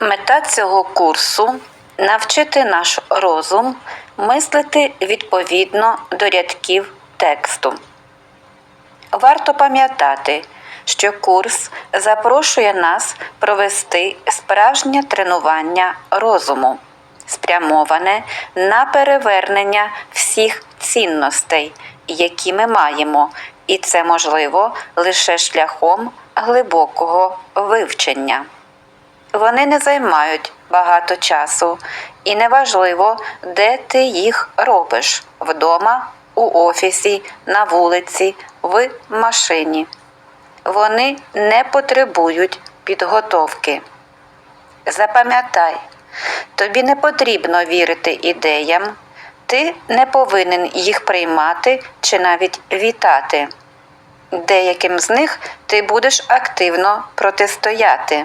Мета цього курсу навчити наш розум мислити відповідно до рядків тексту. Варто пам'ятати, що курс запрошує нас провести справжнє тренування розуму, спрямоване на перевернення всіх цінностей, які ми маємо, і це можливо лише шляхом глибокого вивчення. Вони не займають багато часу, і неважливо, де ти їх робиш вдома, у офісі, на вулиці, в машині. Вони не потребують підготовки. Запам'ятай, тобі не потрібно вірити ідеям, ти не повинен їх приймати чи навіть вітати. Деяким з них ти будеш активно протистояти.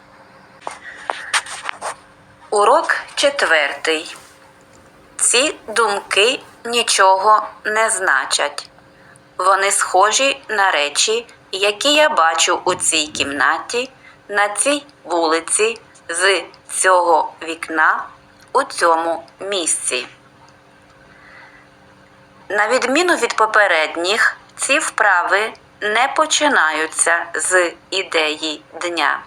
Урок четвертий. Ці думки нічого не значать. Вони схожі на речі, які я бачу у цій кімнаті, на цій вулиці, з цього вікна, у цьому місці. На відміну від попередніх, ці вправи не починаються з ідеї дня.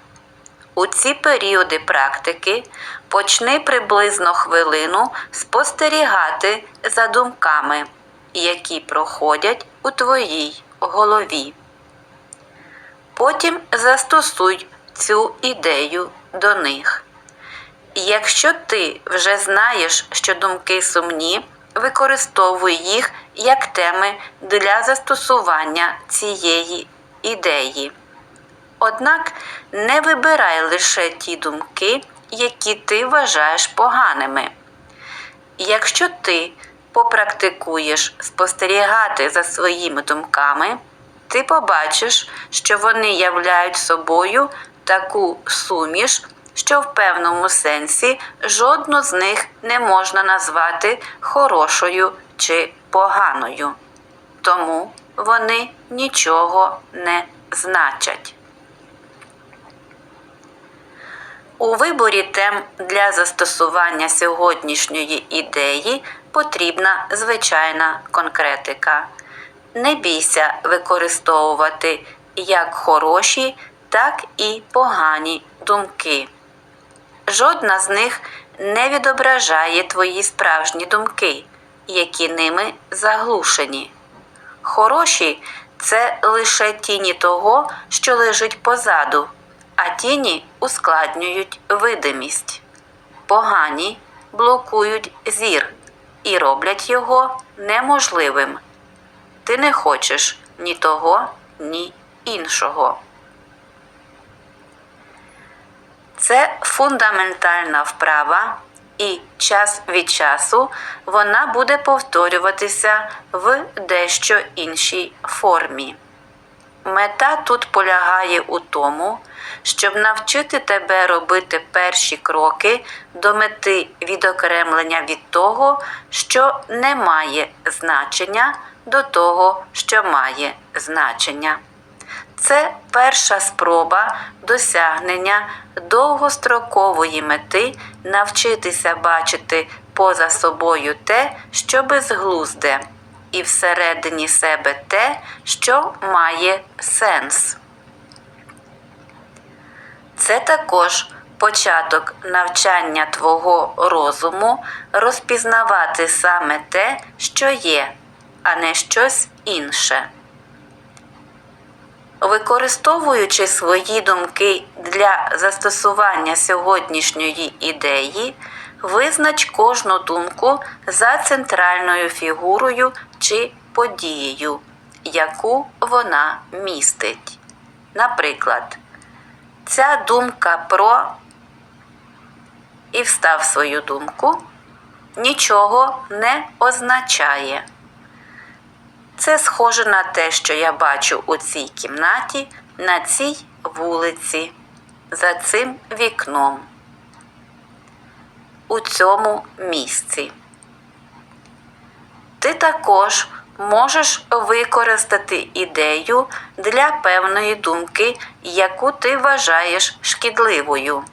У ці періоди практики почни приблизно хвилину спостерігати за думками, які проходять у твоїй голові. Потім застосуй цю ідею до них. Якщо ти вже знаєш, що думки сумні, використовуй їх як теми для застосування цієї ідеї. Однак не вибирай лише ті думки, які ти вважаєш поганими. Якщо ти попрактикуєш спостерігати за своїми думками, ти побачиш, що вони являють собою таку суміш, що в певному сенсі жодну з них не можна назвати хорошою чи поганою. Тому вони нічого не значать. У виборі тем для застосування сьогоднішньої ідеї потрібна звичайна конкретика. Не бійся використовувати як хороші, так і погані думки. Жодна з них не відображає твої справжні думки, які ними заглушені. Хороші це лише тіні того, що лежить позаду, а тіні ускладнюють видимість. Погані блокують зір і роблять його неможливим. Ти не хочеш ні того, ні іншого. Це фундаментальна вправа, і час від часу вона буде повторюватися в дещо іншій формі. Мета тут полягає у тому, щоб навчити тебе робити перші кроки до мети відокремлення від того, що не має значення, до того, що має значення. Це перша спроба досягнення довгострокової мети навчитися бачити поза собою те, що безглузде, і всередині себе те, що має сенс. Це також початок навчання твого розуму розпізнавати саме те, що є, а не щось інше. Використовуючи свої думки для застосування сьогоднішньої ідеї, визнач кожну думку за центральною фігурою чи подією, яку вона містить. Наприклад, ця думка про і встав свою думку нічого не означає. Це схоже на те, що я бачу у цій кімнаті, на цій вулиці, за цим вікном, у цьому місці. Ти також можеш використати ідею для певної думки, яку ти вважаєш шкідливою.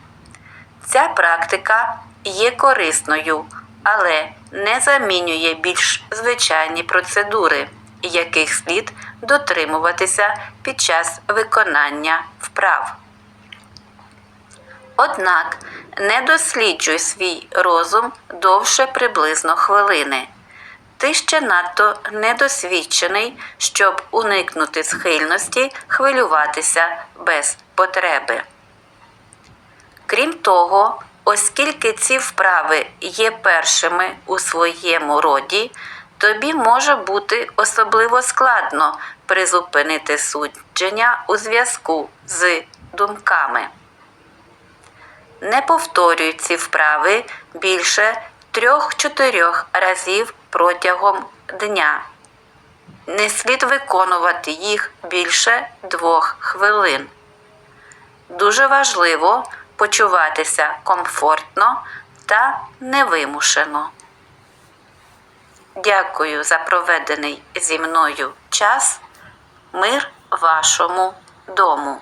Ця практика є корисною, але не замінює більш звичайні процедури, яких слід дотримуватися під час виконання вправ. Однак не досліджуй свій розум довше приблизно хвилини. Ти ще надто недосвідчений, щоб уникнути схильності хвилюватися без потреби. Крім того, оскільки ці вправи є першими у своєму роді, тобі може бути особливо складно призупинити судження у зв'язку з думками. Не повторюй ці вправи більше трьох-чотирьох разів протягом дня. Не слід виконувати їх більше двох хвилин. Дуже важливо почуватися комфортно та невимушено. Дякую за проведений зі мною час. Мир вашому дому.